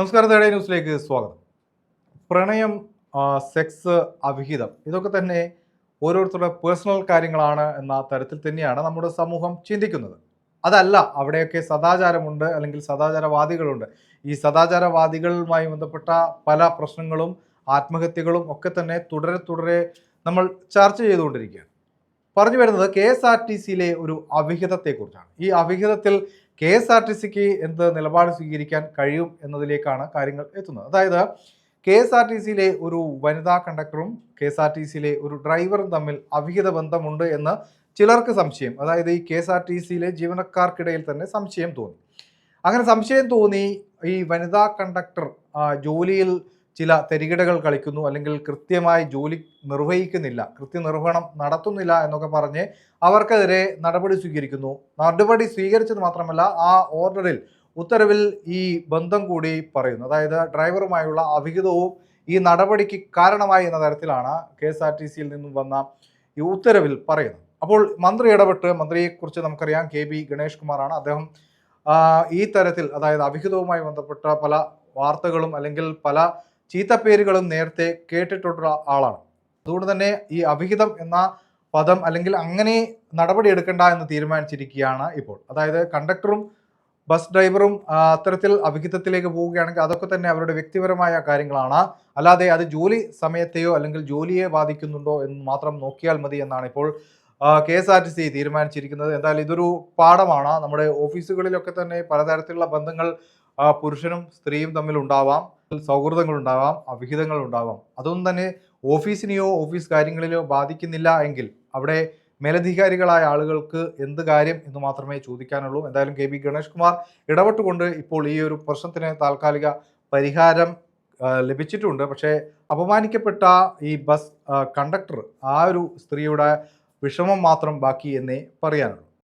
നമസ്കാരം തേടേ ന്യൂസിലേക്ക് സ്വാഗതം. പ്രണയം സെക്സ് അവിഹിതം ഇതൊക്കെ തന്നെ ഓരോരുത്തരുടെ പേഴ്സണൽ കാര്യങ്ങളാണ് എന്ന തരത്തിൽ തന്നെയാണ് നമ്മുടെ സമൂഹം ചിന്തിക്കുന്നത്. അതല്ല അവിടെയൊക്കെ സദാചാരമുണ്ട് അല്ലെങ്കിൽ സദാചാരവാദികളുണ്ട്. ഈ സദാചാരവാദികളുമായി ബന്ധപ്പെട്ട പല പ്രശ്നങ്ങളും ആത്മഹത്യകളും ഒക്കെ തന്നെ തുടരെ തുടരെ നമ്മൾ ചർച്ച ചെയ്തുകൊണ്ടിരിക്കുകയാണ്. പറഞ്ഞു വരുന്നത് കെ എസ് ആർ ടി സിയിലെ ഒരു അവിഹിതത്തെക്കുറിച്ചാണ്. ഈ അവിഹിതത്തിൽ കെ എസ് ആർ ടി സിക്ക് എന്ത് നിലപാട് സ്വീകരിക്കാൻ കഴിയും എന്നതിലേക്കാണ് കാര്യങ്ങൾ എത്തുന്നത്. അതായത് കെ എസ് ആർ ടി സിയിലെ ഒരു വനിതാ കണ്ടക്ടറും കെ എസ് ആർ ടി സിയിലെ ഒരു ഡ്രൈവറും തമ്മിൽ അവിഹിത ബന്ധമുണ്ട് എന്ന് ചിലർക്ക് സംശയം. അതായത് ഈ കെ എസ് ആർ ടി സിയിലെ ജീവനക്കാർക്കിടയിൽ തന്നെ സംശയം തോന്നി. അങ്ങനെ സംശയം തോന്നി ഈ വനിതാ കണ്ടക്ടർ ജോലിയിൽ ചില തെരികിടകൾ കളിക്കുന്നു അല്ലെങ്കിൽ കൃത്യമായി ജോലി നിർവഹിക്കുന്നില്ല കൃത്യനിർവഹണം നടത്തുന്നില്ല എന്നൊക്കെ പറഞ്ഞ് അവർക്കെതിരെ നടപടി സ്വീകരിക്കുന്നു. നടപടി സ്വീകരിച്ചത് മാത്രമല്ല ആ ഓർഡറിൽ ഉത്തരവിൽ ഈ ബന്ധം കൂടി പറയുന്നു. അതായത് ഡ്രൈവറുമായുള്ള അവിഹിതവും ഈ നടപടിക്ക് കാരണമായി എന്ന തരത്തിലാണ് കെ എസ് ആർ ടി സിയിൽ നിന്നും വന്ന ഈ ഉത്തരവിൽ പറയുന്നത്. അപ്പോൾ മന്ത്രി ഇടപെട്ട് മന്ത്രിയെക്കുറിച്ച് നമുക്കറിയാം കെ ബി ഗണേഷ് കുമാറാണ്. അദ്ദേഹം ഈ തരത്തിൽ അതായത് അവിഹിതവുമായി ബന്ധപ്പെട്ട പല വാർത്തകളും അല്ലെങ്കിൽ പല ചീത്തപ്പേരുകളും നേരത്തെ കേട്ടിട്ടുള്ള ആളാണ്. അതുകൊണ്ട് തന്നെ ഈ അവിഹിതം എന്ന പദം അല്ലെങ്കിൽ അങ്ങനെ നടപടി എടുക്കണ്ട എന്ന് തീരുമാനിച്ചിരിക്കുകയാണ് ഇപ്പോൾ. അതായത് കണ്ടക്ടറും ബസ് ഡ്രൈവറും അത്തരത്തിൽ അവിഹിതത്തിലേക്ക് പോവുകയാണെങ്കിൽ അതൊക്കെ തന്നെ അവരുടെ വ്യക്തിപരമായ കാര്യങ്ങളാണ്. അല്ലാതെ അത് ജോലി സമയത്തെയോ അല്ലെങ്കിൽ ജോലിയെ ബാധിക്കുന്നുണ്ടോ എന്ന് മാത്രം നോക്കിയാൽ മതി എന്നാണ് ഇപ്പോൾ K S R T C തീരുമാനിച്ചിരിക്കുന്നത്. എന്തായാലും ഇതൊരു പാഠമാണ്. നമ്മുടെ ഓഫീസുകളിലൊക്കെ തന്നെ പലതരത്തിലുള്ള ബന്ധങ്ങൾ പുരുഷനും സ്ത്രീയും തമ്മിൽ ഉണ്ടാവാം. സൗഹൃദങ്ങൾ ഉണ്ടാവാം അവിഹിതങ്ങൾ ഉണ്ടാവാം അതൊന്നും തന്നെ ഓഫീസിനെയോ ഓഫീസ് കാര്യങ്ങളിലോ ബാധിക്കുന്നില്ല എങ്കിൽ അവിടെ മേലധികാരികളായ ആളുകൾക്ക് എന്ത് കാര്യം എന്ന് മാത്രമേ ചോദിക്കാനുള്ളൂ. എന്തായാലും കെ ബി ഗണേഷ് കുമാർ ഇടപെട്ടുകൊണ്ട് ഇപ്പോൾ ഈ ഒരു പ്രശ്നത്തിന് താൽക്കാലിക പരിഹാരം ലഭിച്ചിട്ടുണ്ട്. പക്ഷേ അപമാനിക്കപ്പെട്ട ഈ ബസ് കണ്ടക്ടർ ആ ഒരു സ്ത്രീയുടെ വിഷമം മാത്രം ബാക്കി എന്നേ പറയാനുള്ളൂ.